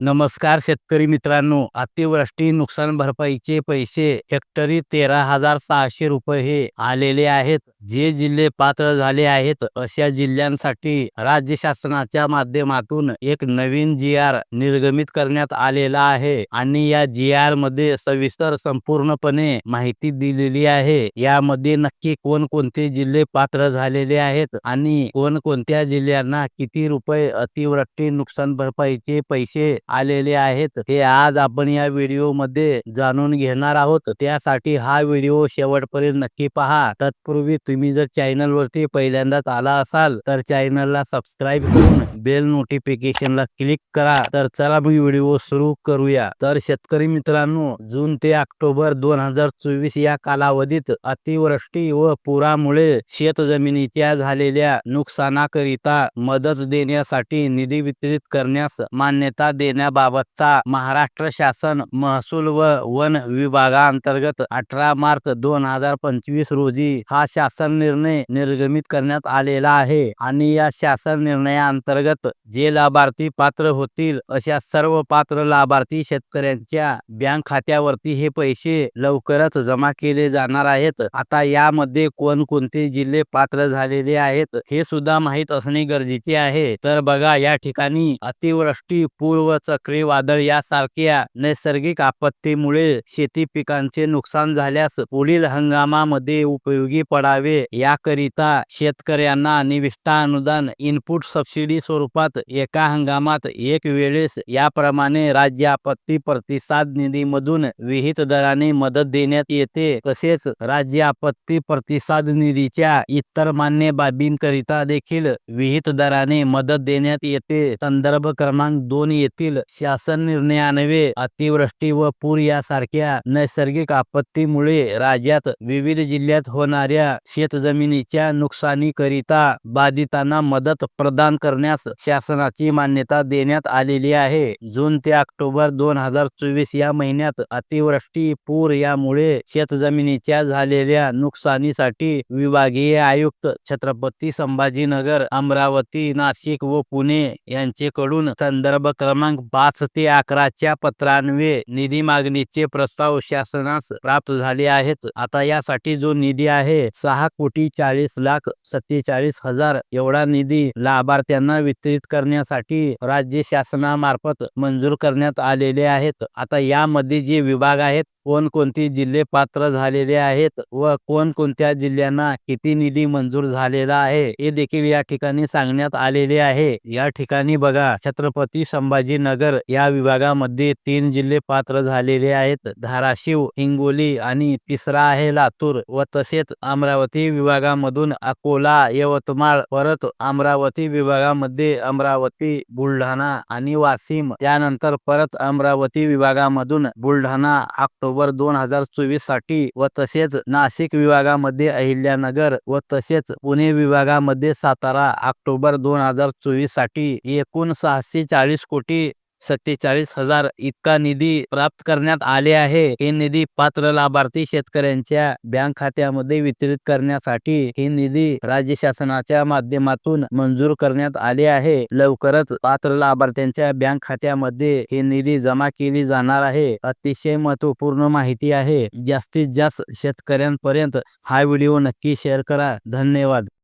नमस्कार शेतकरी मित्रांनो. अतिवृष्टी नुकसान भरपाईचे पैसे हेक्टरी तेरा हजार सहाशे रुपये हे आलेले आहेत. जे जिल्हे पात्र झाले आहेत अशा जिल्ह्यांसाठी राज्य शासनाच्या माध्यमातून एक नवीन जी आर निर्गमित करण्यात आलेला आहे आणि या जी आरमध्ये सविस्तर संपूर्णपणे माहिती दिलेली आहे. यामध्ये नक्की कोणकोणते जिल्हे पात्र झालेले आहेत आणि कोणकोणत्या जिल्ह्यांना किती रुपये अतिवृष्टी नुकसान भरपाईचे पैसे आलेले आहेत हे आज आपण या व्हिडिओमध्ये जाणून घेणार आहोत. त्यासाठी हा व्हिडिओ शेवटपर्यंत नक्की पहा. तत्पूर्वी तुम्ही जर चॅनल वरती पहिल्यांदाच आला असाल तर चॅनलला सबस्क्राईब करून बेल नोटिफिकेशनला क्लिक करा. तर चला मी व्हिडिओ सुरू करूया. तर शेतकरी मित्रांनो जून ते ऑक्टोबर दोन हजार चोवीस या कालावधीत अतिवृष्टी व पुरामुळे शेत जमिनीच्या झालेल्या नुकसानाकरिता मदत देण्यासाठी निधी वितरित करण्यास मान्यता देण्याबाबतचा महाराष्ट्र शासन महसूल व वन विभागाअंतर्गत अठरा मार्च दोन हजार पंचवीस रोजी हा शासन निर्णय निर्गमित करण्यात आलेला आहे आणि या शासन निर्णयाअंतर्गत जे लाभार्थी पात्र होतील अशा सर्व पात्र लाभार्थी शेतकऱ्यांच्या बँक खात्यावरती हे पैसे लवकरच जमा केले जाणार आहेत. आता यामध्ये कोणकोणते जिल्हे पात्र झालेले आहेत हे सुद्धा माहीत असणे गरजेचे आहे. तर बघा या ठिकाणी अतिवृष्टी पूर व चक्रीवादळ यासारख्या नैसर्गिक आपत्तीमुळे शेती पिकांचे नुकसान झाल्यास पुढील हंगामामध्ये उपयोगी पडावे याकरिता शेतकऱ्यांना निविष्ठा अनुदान इनपुट सबसिडी स्वरूपात एका हंगामात एक वेळेस याप्रमाणे राज्य आपत्ती प्रतिसाद निधीमधून विहित दराने मदत देण्यात येते. तसेच राज्य आपत्ती प्रतिसाद निधीच्या इतर मान्य बाबींकरिता देखील विहित दराने मदत देण्यात येते. संदर्भ क्रमांक दोन येथील शासन निर्णयानवे अतिवृष्टी व पूर यासारख्या नैसर्गिक आपत्तीमुळे राज्यात विविध जिल्ह्यात होणाऱ्या शेतजमिनीच्या नुकसानीकरिता बाधितांना मदत प्रदान करण्यास शासनाची मान्यता देण्यात आलेली आहे. जून ते ऑक्टोबर दोन हजार चोवीस या महिन्यात अतिवृष्टी पूर यामुळे शेतजमिनीच्या झालेल्या नुकसानीसाठी विभागीय आयुक्त छत्रपती संभाजीनगर अमरावती नाशिक व पुणे यांचेकडून संदर्भ क्रमांक पाच ते अकराच्या पत्रान्वये निधी मागणीचे प्रस्ताव शासनास प्राप्त झाले आहेत. आता यासाठी जो निधी आहे सहा कोटी चाळीस लाख सत्तेचाळीस हजार एवढा निधी लाभार्थ्यांना वितरित करण्यासाठी राज्य शासनामार्फत मंजूर करण्यात आलेले आहेत. आता यामध्ये जे विभाग आहेत कोणकोणते जिल्हे पात्र झालेले आहेत व कोणकोणत्या जिल्ह्यांना किती निधी मंजूर झालेला आहे हे देखील या ठिकाणी सांगण्यात आलेले आहे. या ठिकाणी बघा छत्रपती संभाजीनगर या विभागामध्ये तीन जिल्हे पात्र झालेले आहेत. धाराशिव हिंगोली आणि तिसरा आहे लातूर व तसेच अमरावती अमरावती विभागामधून अकोला यवतमाळ परत अमरावती विभागामध्ये अमरावती बुलढाणा आणि वाशिम. त्यानंतर परत अमरावती विभागामधून बुलढाणा ऑक्टोबर दोन हजार चोवीससाठी व तसेच नाशिक विभागामध्ये अहिल्यानगर व तसेच पुणे विभागामध्ये सातारा ऑक्टोबर दोन हजार चोवीससाठी एकूण सहाशे चाळीस कोटी सत्तेचाळीस हजार इतका निधी प्राप्त करण्यात आले आहे. हे निधी पात्र लाभार्थी शेतकऱ्यांच्या बँक खात्यामध्ये वितरित करण्यासाठी हे निधी राज्य शासनाच्या माध्यमातून मंजूर करण्यात आले आहे. लवकरच पात्र लाभार्थ्यांच्या बँक खात्यामध्ये हे निधी जमा केली जाणार आहे. अतिशय महत्त्वपूर्ण माहिती आहे. जास्तीत जास्त शेतकऱ्यांपर्यंत हा व्हिडिओ नक्की शेअर करा. धन्यवाद.